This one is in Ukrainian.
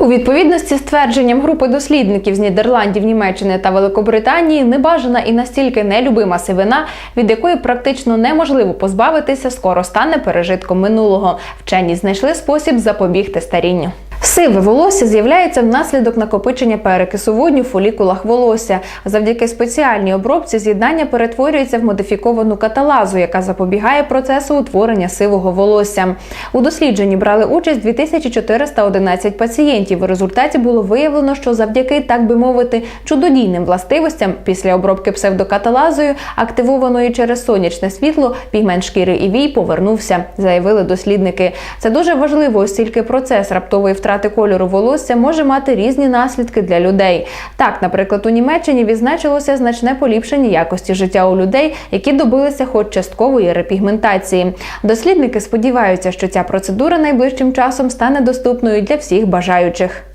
У відповідності з твердженням групи дослідників з Нідерландів, Німеччини та Великобританії небажана і настільки нелюбима сивина, від якої практично неможливо позбавитися, скоро стане пережитком минулого. Вчені знайшли спосіб запобігти старінню. Сиве волосся з'являється внаслідок накопичення перекису водню в фолікулах волосся. Завдяки спеціальній обробці з'єднання перетворюється в модифіковану каталазу, яка запобігає процесу утворення сивого волосся. У дослідженні брали участь 2411 пацієнтів. У результаті було виявлено, що завдяки, так би мовити, чудодійним властивостям після обробки псевдокаталазою, активованої через сонячне світло, пігмент шкіри і вій повернувся, заявили дослідники. Це дуже важливо, оскільки процес раптової втрати кольору волосся може мати різні наслідки для людей. Так, наприклад, у Німеччині відзначилося значне поліпшення якості життя у людей, які добилися хоч часткової репігментації. Дослідники сподіваються, що ця процедура найближчим часом стане доступною для всіх бажаючих.